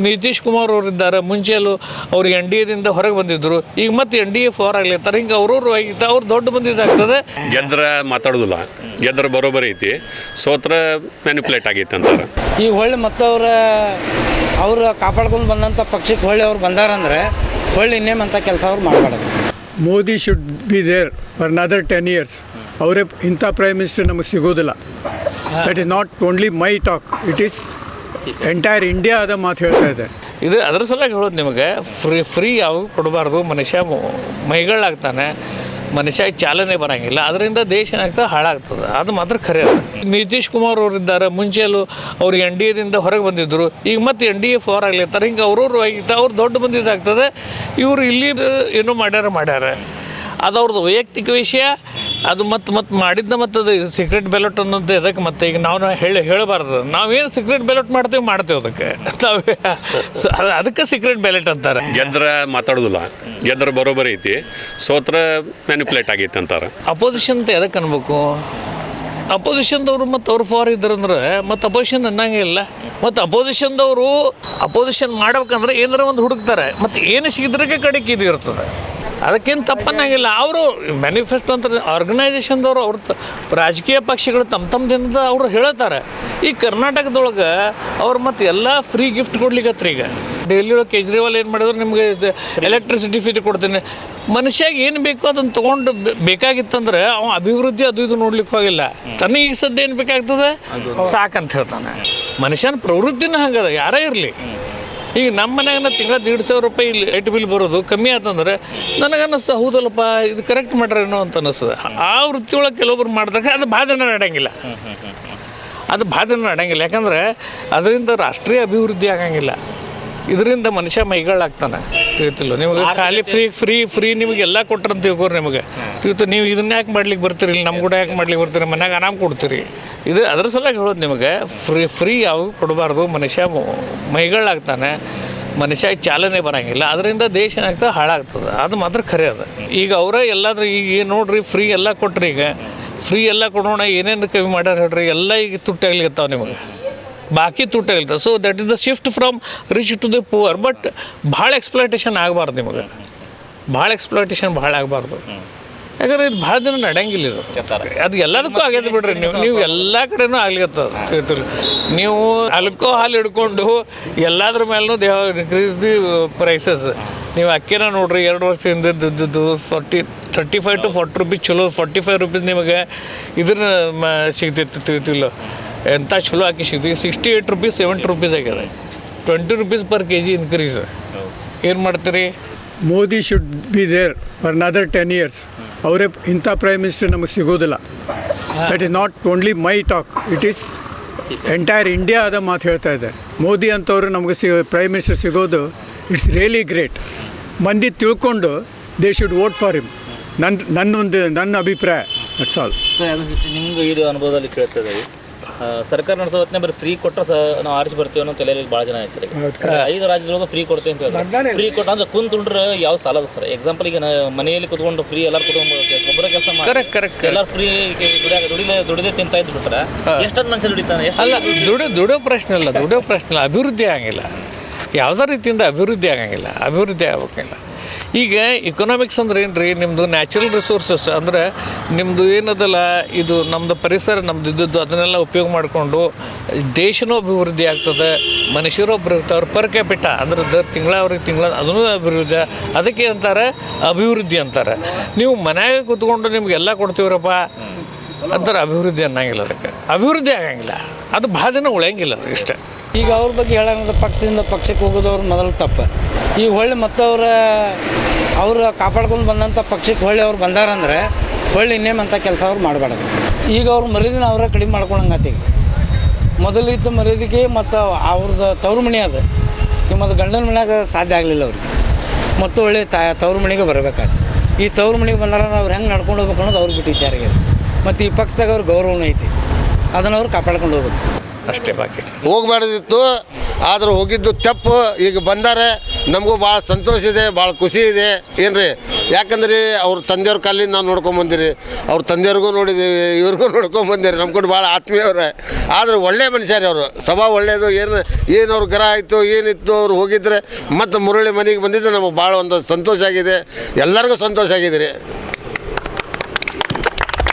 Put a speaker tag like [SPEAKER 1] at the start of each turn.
[SPEAKER 1] ನಿತೀಶ್ ಕುಮಾರ್ ಅವರು ಇದ್ದಾರೆ ಮುಂಚೆಲು ಅವ್ರು ಎನ್ ಡಿ ಎದಿಂದ ಹೊರಗೆ ಬಂದಿದ್ರು. ಈಗ ಮತ್ತೆ ಎನ್ ಡಿ ಎ ಫಾರ್ ಆಗ್ಲತ್ತಾರೆ ಹಿಂಗೆ ಅವ್ರವ್ರು ಆಗಿತ್ತು ಅವ್ರು ದೊಡ್ಡ ಬಂದಿದ್ದಾಗ್ತದೆ
[SPEAKER 2] ಗೆದ್ರ ಮಾತಾಡೋದಿಲ್ಲ. ಗೆದ್ರ ಬರೋಬರಿ ಐತಿ. ಸೋತ್ರ ಮ್ಯಾನಿಪುಲೇಟ್ ಆಗೈತೆ ಅಂತಾರೆ.
[SPEAKER 3] ಈಗ ಹೊಳ್ಳಿ ಮತ್ತವ್ರ ಅವರು ಕಾಪಾಡ್ಕೊಂಡು ಬಂದಂಥ ಪಕ್ಷಕ್ಕೆ ಹೊಳ್ಳಿ ಅವ್ರು ಬಂದಾರಂದ್ರೆ ಹೊಳ್ಳಿ ಇನ್ನೇಮ್ ಅಂತ ಕೆಲಸ ಅವ್ರು ಮಾಡಬಾರ್ದು.
[SPEAKER 4] Modi should be there for another ten years ಅವರೇ ಇಂಥ ಪ್ರೈಮ್ ಮಿನಿಸ್ಟರ್ ನಮಗೆ ಸಿಗೋದಿಲ್ಲ. That is not only my talk it is entire India ಅದ ಮಾತು ಹೇಳ್ತಾ ಇದೆ.
[SPEAKER 1] ಇದು ಅದ್ರ ಸಲುವಾಗಿ ಹೇಳೋದು ನಿಮಗೆ ಫ್ರೀ ಫ್ರೀ ಯಾವಾಗ ಕೊಡಬಾರ್ದು ಮನುಷ್ಯ ಮೈಗಳಾಗ್ತಾನೆ ಮನುಷ್ಯ ಚಾಲನೆ ಬರಂಗಿಲ್ಲ ಅದರಿಂದ ದೇಶ ಏನಾಗ್ತದೆ ಹಾಳಾಗ್ತದೆ. ಅದು ಮಾತ್ರ ಖರೆ ಅದು ನಿತೀಶ್ ಕುಮಾರ್ ಅವರು ಇದ್ದಾರೆ ಮುಂಚೆಲು ಅವ್ರು ಎನ್ ಡಿ ಎದಿಂದ ಹೊರಗೆ ಬಂದಿದ್ದರು ಈಗ ಮತ್ತೆ ಎನ್ ಡಿ ಎ ಫೋರ್ ಆಗ್ಲತ್ತಾರೆ ಹಿಂಗೆ ಅವ್ರವ್ರು ಆಗಿತ್ತು ಅವ್ರು ದೊಡ್ಡ ಬಂದಿದ್ದಾಗ್ತದೆ ಇವರು ಇಲ್ಲಿ ಏನೋ ಮಾಡ್ಯಾರ ಮಾಡ್ಯಾರ. ಅದು ಅವ್ರದ್ದು ವೈಯಕ್ತಿಕ ವಿಷಯ ಅದು ಮತ್ತೆ ಮತ್ತೆ ಮಾಡಿದ್ದ ಮತ್ತು ಅದು ಸೀಕ್ರೆಟ್ ಬ್ಯಾಲೆಟ್ ಅನ್ನೋದು ಅದಕ್ಕೆ ಮತ್ತೆ ಈಗ ನಾವು ಹೇಳಿ ಹೇಳಬಾರ್ದು. ನಾವೇನು ಸೀಕ್ರೆಟ್ ಬ್ಯಾಲೆಟ್ ಮಾಡ್ತೀವಿ ಮಾಡ್ತೇವೆ ಅದಕ್ಕೆ. ಸೊ ಅದಕ್ಕೆ ಸೀಕ್ರೆಟ್ ಬ್ಯಾಲೆಟ್ ಅಂತಾರೆ.
[SPEAKER 2] ಗೆದ್ರ ಮಾತಾಡೋದಿಲ್ಲ. ಗೆದ್ರ ಬರೋಬರಿ ಐತಿ. ಸೋತ್ರ ಮ್ಯಾನಿಪುಲೇಟ್ ಆಗೈತೆ ಅಂತಾರೆ.
[SPEAKER 1] ಅಪೋಸಿಷನ್ ಅಂತ ಎದಕ್ಕೆ ಅನ್ಬೇಕು? ಅಪೋಸಿಷನ್ದವರು ಮತ್ತು ಅವ್ರು ಫಾರ್ ಇದ್ರಂದ್ರೆ ಮತ್ತು ಅಪೋಸಿಷನ್ ಅನ್ನಂಗಿಲ್ಲ ಮತ್ತು ಅಪೋಸಿಷನ್ದವರು ಅಪೋಸಿಷನ್ ಮಾಡ್ಬೇಕಂದ್ರೆ ಏನಾರ ಒಂದು ಹುಡುಕ್ತಾರೆ. ಮತ್ತು ಏನು ಸಿಗಿದ್ರಕ್ಕೆ ಕಡೆಗೆ ಇದು ಇರ್ತದೆ. ಅದಕ್ಕೇನು ತಪ್ಪನ್ನಾಗಿಲ್ಲ. ಅವರು ಮ್ಯಾನಿಫೆಸ್ಟೋ ಅಂತ ಆರ್ಗನೈಸೇಷನ್ದವರು ಅವ್ರ ರಾಜಕೀಯ ಪಕ್ಷಗಳು ತಮ್ಮ ತಮ್ಮ ದಿನದ ಅವರು ಹೇಳ್ತಾರೆ ಈ ಕರ್ನಾಟಕದೊಳಗೆ ಅವ್ರು ಮತ್ತು ಎಲ್ಲ ಫ್ರೀ ಗಿಫ್ಟ್ ಕೊಡ್ಲಿಕ್ಕತ್ರಿ ಈಗ. ಡೆಲ್ಲಿ ಒಳಗೆ ಕೇಜ್ರಿವಾಲ್ ಏನು ಮಾಡಿದ್ರು? ನಿಮಗೆ ಎಲೆಕ್ಟ್ರಿಸಿಟಿ ಫ್ರೀ ಕೊಡ್ತೀನಿ. ಮನುಷ್ಯಾಗ ಏನು ಬೇಕು ಅದನ್ನು ತೊಗೊಂಡು ಬೇಕಾಗಿತ್ತಂದ್ರೆ ಅವ ಅಭಿವೃದ್ಧಿ ಅದು ಇದು ನೋಡ್ಲಿಕ್ಕೆ ಹೋಗಿಲ್ಲ ತನಗೆ ಸದ್ಯ ಏನು ಬೇಕಾಗ್ತದೆ? ಸಾಕಂತ ಹೇಳ್ತಾನೆ. ಮನುಷ್ಯನ ಪ್ರವೃತ್ತಿನೂ ಹಂಗದ, ಯಾರೇ ಇರಲಿ. ಈಗ ನಮ್ಮ ಮನ್ಯಾಗ ತಿಂಗಳ ದೀಡ್ ಸಾವಿರ ರೂಪಾಯಿ ಲೈಟ್ ಬಿಲ್ ಬರೋದು ಕಮ್ಮಿ ಆತಂದ್ರೆ ನನಗೆ ಅನ್ನಿಸ್ತು ಹೌದಲ್ಲಪ್ಪ, ಇದು ಕರೆಕ್ಟ್ ಮಾಡ್ರೇನೋ ಅಂತ ಅನ್ನಿಸ್ತದೆ. ಆ ವೃತ್ತಿ ಒಳಗೆ ಕೆಲವೊಬ್ರು ಮಾಡಿದಾಗ ಅದು ಬಾಧನ ನಡೆಯಂಗಿಲ್ಲ. ಅದು ಬಾಧನ ನಡೆಯಂಗಿಲ್ಲ. ಯಾಕಂದ್ರೆ ಅದರಿಂದ ರಾಷ್ಟ್ರೀಯ ಅಭಿವೃದ್ಧಿ ಆಗಂಗಿಲ್ಲ. ಇದರಿಂದ ಮನುಷ್ಯ ಮೈಗಳಾಗ್ತಾನೆ ತಿಳಿತಿಲ್ಲ. ನಿಮಗೆ ಖಾಲಿ ಫ್ರೀ ಫ್ರೀ ಫ್ರೀ ನಿಮಗೆ ಎಲ್ಲ ಕೊಟ್ರಂತ ತಿಳ್ಕೊರಿ ನಿಮಗೆ. ತಿಳಿತು ನೀವು ಇದನ್ನ ಯಾಕೆ ಮಾಡ್ಲಿಕ್ಕೆ ಬರ್ತೀರಿ ಇಲ್ಲಿ? ನಮ್ಮ ಕೂಡ ಯಾಕೆ ಮಾಡ್ಲಿಕ್ಕೆ ಬರ್ತೀರಿ? ಮನ್ಯಾಗ ಆರಾಮ್ ಕೊಡ್ತೀರಿ. ಇದು ಅದ್ರ ಸಲುವಾಗಿ ಹೇಳೋದು ನಿಮಗೆ ಫ್ರೀ ಫ್ರೀ ಯಾವ ಕೊಡಬಾರ್ದು. ಮನುಷ್ಯ ಮೈಗಳಾಗ್ತಾನೆ. ಮನುಷ್ಯ ಚಾಲನೆ ಬರಂಗಿಲ್ಲ. ಅದರಿಂದ ದೇಶ ಏನಾಗ್ತದೆ? ಹಾಳಾಗ್ತದೆ. ಅದು ಮಾತ್ರ ಖರೆ ಅದು. ಈಗ ಅವರೇ ಎಲ್ಲಾದ್ರೂ ಈಗ ಏನ್ ನೋಡ್ರಿ ಫ್ರೀ ಎಲ್ಲ ಕೊಟ್ರಿ ಈಗ. ಫ್ರೀ ಎಲ್ಲ ಕೊಡೋಣ ಏನೇನು ಕಮ್ಮಿ ಮಾಡ್ಯಾರ ಹೇಳ್ರಿ ಎಲ್ಲ ಈಗ ತುಟ್ಟಾಗ್ಲಿಕತ್ತಾವ ನಿಮಗೆ. ಬಾಕಿ ತುಟ್ಟಾಗಿರ್ತದೆ so that is the shift from rich to the poor but ಭಾಳ ಎಕ್ಸ್ಪ್ಲಾಯ್ಟೇಷನ್ ಆಗಬಾರ್ದು ನಿಮಗೆ. ಭಾಳ ಎಕ್ಸ್ಪ್ಲಾಯ್ಟೇಷನ್ ಭಾಳ ಆಗಬಾರ್ದು. ಯಾಕಂದ್ರೆ ಇದು ಭಾಳ ದಿನ ನಡೆಯಂಗಿಲ್ಲ ಇದು. ಅದು ಎಲ್ಲದಕ್ಕೂ ಆಗ್ಯದ ಬಿಡ್ರಿ. ನೀವು ನೀವು ಎಲ್ಲ ಕಡೆನೂ ಆಗ್ಲಿಕ್ಕೆ ನೀವು ಆಲ್ಕೋಹಾಲ್ ಹಿಡ್ಕೊಂಡು ಎಲ್ಲದ್ರ ಮೇಲೂ ದೇಹ ಇನ್ಕ್ರೀಸ್ ದಿ ಪ್ರೈಸಸ್ ನೀವು ಅಕ್ಕಿನ ನೋಡ್ರಿ, ಎರಡು ವರ್ಷದಿಂದ ದುದ್ದು forty thirty five to forty rupees ಚಲೋ ಫಾರ್ಟಿ ಫೈವ್ ರುಪೀಸ್ ನಿಮಗೆ ಮ, ಸಿಗ್ತಿತ್ತು, ತಿಳಿತಿಲ್ಲ. ಎಂಥ ಚಲೋ ಹಾಕಿ ಸಿಗ್ತೀವಿ sixty eight rupees seventy rupees ಆಗ್ಯದ twenty rupees per K G increase ಏನು ಮಾಡ್ತೀರಿ?
[SPEAKER 4] Modi should be there for another ten years ಅವರೇ ಇಂಥ ಪ್ರೈಮ್ ಮಿನಿಸ್ಟರ್ ನಮಗೆ ಸಿಗೋದಿಲ್ಲ. That is not only my talk it is entire India ಅದ ಮಾತು ಹೇಳ್ತಾ ಇದೆ. ಮೋದಿ ಅಂತವರು ನಮಗೆ ಸಿ ಪ್ರೈಮ್ ಮಿನಿಸ್ಟರ್ ಸಿಗೋದು ಇಟ್ಸ್ ರಿಯಲಿ ಗ್ರೇಟ್ ಮಂದಿ ತಿಳ್ಕೊಂಡು they should vote for him ನನ್ನ ನನ್ನೊಂದು ನನ್ನ ಅಭಿಪ್ರಾಯ ಇಟ್ಸ್ ಆಲ್
[SPEAKER 5] ನಿಮ್ಗೆ ಇದು ಅನುಭವದಲ್ಲಿ ಕೇಳ್ತದೆ ಸರ್ಕಾರ ನಡೆಸೋ ಹೊತ್ತಿನ ಬರೀ ಫ್ರೀ ಕೊಟ್ಟರೆ ಸಹ ನಾವು ಆರಿಸಿ ಬರ್ತೀವಿ ಅನ್ನೋ ತಲೆಯಲ್ಲಿ ಭಾಳ ಜನ ಇದೆ ಸರ್ ಐದು ರಾಜ್ಯದೊಳಗೆ ಫ್ರೀ ಕೊಡ್ತೀವಿ ಅಂತ ಹೇಳ್ತಾರೆ. ಫ್ರೀ ಕೊಟ್ಟ ಅಂದ್ರೆ ಕುಂತ್ಕೊಂಡ್ರೆ ಯಾವ ಸಾಲ ಸರ್. ಎಕ್ಸಾಂಪಲ್ ಈಗ ಮನೆಯಲ್ಲಿ ಕುತ್ಕೊಂಡು ಫ್ರೀ ಎಲ್ಲರೂ ಕುತ್ಕೊಂಡು ಒಬ್ಬರ ಕೆಲಸ ಮಾಡಿ. ಎಲ್ಲರೂ ಫ್ರೀ ದುಡಿಯಾಗ ದುಡಿದೇ ದುಡಿದೆ ತಿಂತ ಇದ್ದು ಬಿಟ್ರೆ ಎಷ್ಟೊಂದು ಮನುಷ್ಯ ದುಡಿತಾನೆ?
[SPEAKER 1] ಅಲ್ಲ ದುಡಿ ದುಡಿಯೋ ಪ್ರಶ್ನೆ ಅಲ್ಲ ದುಡಿಯೋ ಪ್ರಶ್ನೆ ಅಭಿವೃದ್ಧಿ ಆಗಿಲ್ಲ ಯಾವುದೇ ರೀತಿಯಿಂದ ಅಭಿವೃದ್ಧಿ ಆಗಂಗಿಲ್ಲ. ಅಭಿವೃದ್ಧಿ ಆಗಬೇಕಿಲ್ಲ. ಈಗ ಇಕನಾಮಿಕ್ಸ್ ಅಂದ್ರೆ ಏನು ರೀ ನಿಮ್ಮದು ನ್ಯಾಚುರಲ್ ರಿಸೋರ್ಸಸ್ ಅಂದ್ರೆ ನಿಮ್ಮದು ಏನದಲ್ಲ, ಇದು ನಮ್ದು ಪರಿಸರ, ನಮ್ದು ಇದ್ದದ್ದು ಅದನ್ನೆಲ್ಲ ಉಪಯೋಗ ಮಾಡಿಕೊಂಡು ದೇಶನೂ ಅಭಿವೃದ್ಧಿ ಆಗ್ತದೆ, ಮನುಷ್ಯರು ಅಭಿವೃದ್ಧಿ ಅವ್ರ ಪರ್ ಕ್ಯಾಪಿಟ ಅಂದ್ರೆ ದರ್ ತಿಂಗಳ ಅವ್ರಿಗೆ ತಿಂಗಳ ಅದನ್ನು ಅಭಿವೃದ್ಧಿ, ಅದಕ್ಕೆ ಅಂತಾರೆ ಅಭಿವೃದ್ಧಿ ಅಂತಾರೆ. ನೀವು ಮನ್ಯಾಗ ಕೂತ್ಕೊಂಡು ನಿಮ್ಗೆಲ್ಲ ಕೊಡ್ತೀವ್ರಪ್ಪ, ಅಂತಾರೆ ಅಭಿವೃದ್ಧಿ ಅನ್ನಂಗಿಲ್ಲ ಅದಕ್ಕೆ. ಅಭಿವೃದ್ಧಿ ಆಗಂಗಿಲ್ಲ. ಅದು ಭಾಳ ದಿನ ಉಳಿಯಂಗಿಲ್ಲ ಅದು ಇಷ್ಟೇ.
[SPEAKER 3] ಈಗ ಅವ್ರ ಬಗ್ಗೆ ಹೇಳೋಣ ಪಕ್ಷದಿಂದ ಪಕ್ಷಕ್ಕೆ ಹೋಗೋದವ್ರು ಮೊದಲು ತಪ್ಪು. ಈಗ ಹೊಳ್ಳಿ ಮತ್ತವ್ರ, ಅವರು ಕಾಪಾಡ್ಕೊಂಡು ಬಂದಂಥ ಪಕ್ಷಕ್ಕೆ ಹೊಳ್ಳಿ ಅವ್ರು ಬಂದಾರಂದ್ರೆ ಹೊಳ್ಳಿ ಇನ್ನೇಮ್ ಅಂತ ಕೆಲಸ ಅವ್ರು ಮಾಡಬಾರ್ದು. ಈಗ ಅವ್ರು ಮರ್ಯಾದಿನ ಅವರ ಕಡಿಮೆ ಮಾಡ್ಕೊಳಂಗತ್ತೆ. ಈಗ ಮೊದಲಿದ್ದ ಮರ್ಯಾದಿಗೆ ಮತ್ತು ಅವ್ರದ್ದು ತವ್ರ ಮನೆ ಅದು. ಈಗ ಮತ್ತು ಗಂಡನ ಮನ್ಯಾಗ ಸಾಧ್ಯ ಆಗಲಿಲ್ಲ ಅವ್ರಿಗೆ. ಮತ್ತು ಒಳ್ಳೆ ತಾ ತವ್ರ ಮನೆಗೆ ಬರಬೇಕಾದ್ರೆ ಈ ತವ್ರ ಮನೆಗೆ ಬಂದಾರ ಅವ್ರು ಹೆಂಗೆ ನಡ್ಕೊಂಡು ಹೋಗ್ಬೇಕು ಅನ್ನೋದು ಅವ್ರಿಗೆ ಬಿಟ್ಟು ವಿಚಾರ ಮತ್ತು ಈ ಪಕ್ಷದಾಗ ಅವ್ರ ಗೌರವನೂ ಐತಿ. ಅದನ್ನು ಅವ್ರು ಕಾಪಾಡ್ಕೊಂಡು ಹೋಗ್ಬೇಕು.
[SPEAKER 1] ಅಷ್ಟೇ ಬಾಕಿ.
[SPEAKER 6] ಹೋಗಬಾರ್ದಿತ್ತು, ಆದ್ರೆ ಹೋಗಿದ್ದು ತಪ್ಪು. ಈಗ ಬಂದಾರೆ, ನಮಗೂ ಭಾಳ ಸಂತೋಷ ಇದೆ, ಭಾಳ ಖುಷಿ ಇದೆ. ಏನ್ರಿ? ಯಾಕಂದ್ರೆ, ಅವ್ರ ತಂದೆಯವ್ರ ಕಾಲಿಂದ ನಾವು ನೋಡ್ಕೊಂಬಂದಿರಿ ಅವ್ರ ತಂದೆಯವ್ರಿಗೂ ನೋಡಿದ್ದೀವಿ ಇವ್ರಿಗೂ ನೋಡ್ಕೊಂಬಂದಿರಿ ನಮ್ಮ ಕೂಡ ಭಾಳ ಆತ್ಮೀಯವ್ರೆ. ಆದ್ರೆ ಒಳ್ಳೆ ಮನುಷ್ಯರೇ ಅವರು. ಸಭಾ ಒಳ್ಳೆಯದು ಏನು ಏನು ಅವ್ರ ಗ್ರಹ ಆಯಿತು ಏನಿತ್ತು ಅವ್ರು ಹೋಗಿದ್ರೆ ಮತ್ತು ಮುರಳಿ ಮನೆಗೆ ಬಂದಿದ್ದು ನಮಗೆ ಭಾಳ ಒಂದು ಸಂತೋಷ ಆಗಿದೆ. ಎಲ್ಲರಿಗೂ ಸಂತೋಷ ಆಗಿದೆ ರೀ